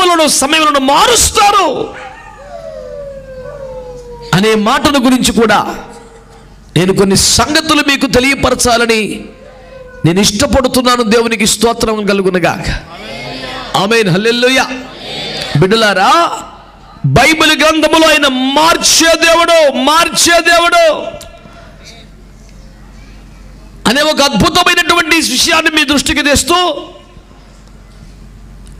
కాలములను సమయములను మారుస్తారు. అనే మాటను గురించి కూడా నేను కొన్ని సంగతులు మీకు తెలియపరచాలని నేను ఇష్టపడుతున్నాను. దేవునికి స్తోత్రం కలుగునగా ఆమె హల్లెల్లుయ బిడ్డలారా బైబిల్ గ్రంథములో ఆయన మార్చే దేవుడు మార్చే దేవుడు. అనే ఒక అద్భుతమైనటువంటి విషయాన్ని మీ దృష్టికి తెస్తూ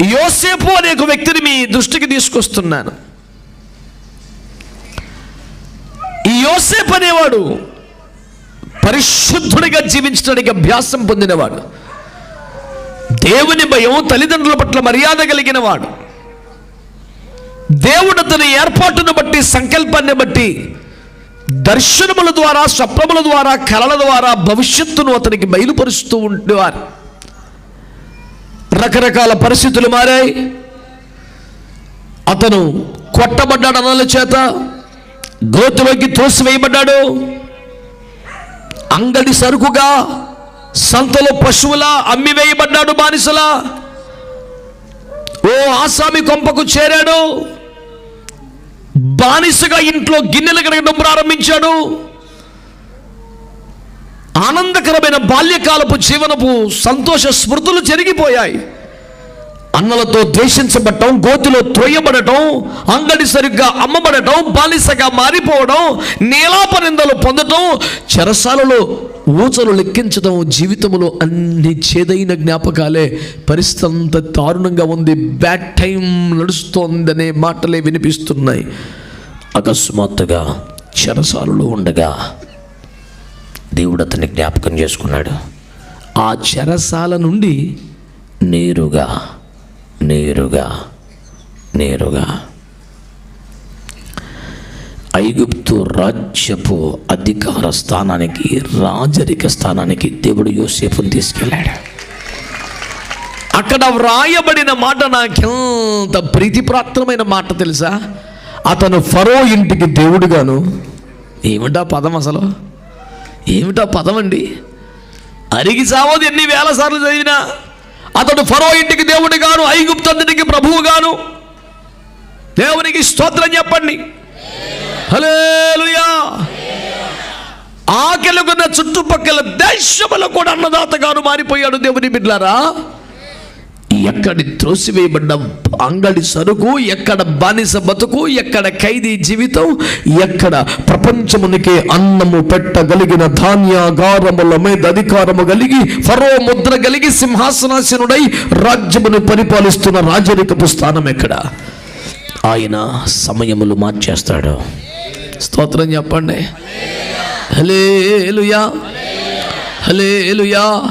యోసేపు అనే ఒక వ్యక్తిని మీ దృష్టికి తీసుకొస్తున్నాను. ఈ యోసేపు అనేవాడు పరిశుద్ధుడిగా జీవించడానికి అభ్యాసం పొందినవాడు. దేవుని భయం తల్లిదండ్రుల పట్ల మర్యాద కలిగిన వాడు దేవుడు అతని ఏర్పాటును బట్టి సంకల్పాన్ని బట్టి దర్శనముల ద్వారా స్వప్నముల ద్వారా కళల ద్వారా భవిష్యత్తును అతనికి బయలుపరుస్తూ ఉండేవారు. రకరకాల పరిస్థితులు మారాయి. అతను కొట్టబడ్డాడు అన్నల చేత గోతులోకి తోసివేయబడ్డాడు అంగడి సరుకుగా సంతలో పశువులా అమ్మివేయబడ్డాడు బానిసలా. ఓ ఆసామి కొంపకు చేరాడు. బానిసగా ఇంట్లో గిన్నెలు కడగడం ప్రారంభించాడు. ఆనందకరమైన బాల్యకాలపు జీవనపు సంతోష స్మృతులు చెరిగిపోయాయి అన్నలతో ద్వేషించబడటం గోతిలో త్రోయబడటం అంగడి సరిగ్గా అమ్మబడటం బాలిసగా మారిపోవడం నీలాపనిందలు పొందటం చెరసాలలో ఊచలు లెక్కించడం జీవితంలో అన్ని చేదైన జ్ఞాపకాలే పరిస్థితి అంత దారుణంగా ఉంది. బ్యాడ్ టైం నడుస్తోందనే మాటలే వినిపిస్తున్నాయి. అకస్మాత్తుగా చెరసాలలో ఉండగా దేవుడు అతన్ని జ్ఞాపకం చేసుకున్నాడు. ఆ చెరసాల నుండి నేరుగా నేరుగా నేరుగా ఐగుప్తు రాజ్యపు అధికార స్థానానికి రాజరిక స్థానానికి దేవుడు యోసేపుని తీసుకెళ్ళాడు. అక్కడ వ్రాయబడిన మాట నాకెంత ప్రీతిప్రాప్తమైన మాట తెలుసా? అతను ఫరో ఇంటికి దేవుడుగాను. ఏమిటా పదం అసలు? ఏమిటా పదం అండి అరిగి సావోది ఎన్ని వేల సార్లు చదివినా అతడు ఫరో ఇంటికి దేవుడు గాను ఐగుప్తందునికి ప్రభువు గాను. దేవునికి స్తోత్రం చెప్పండి. హలేలుయా ఆకలికున్న చుట్టుపక్కల దేశములో కూడా అన్నదాతగాను మారిపోయాడు దేవుని బిడ్లారా ఎక్కడి త్రోసివేయబడ్డ? అంగడి సరుకు ఎక్కడ బానిస బతుకు ఎక్కడ ఖైదీ జీవితం ఎక్కడ ప్రపంచమునికి అన్నము పెట్టగలిగిన ధాన్యాగారముల మీద అధికారము కలిగి ఫరో ముద్ర కలిగి సింహాసనాసనుడై రాజ్యమును పరిపాలిస్తున్న రాజరికపు స్థానం ఎక్కడ? ఆయన సమయములు మార్చేస్తాడు. స్తోత్రం చెప్పండి. Hallelujah hallelujah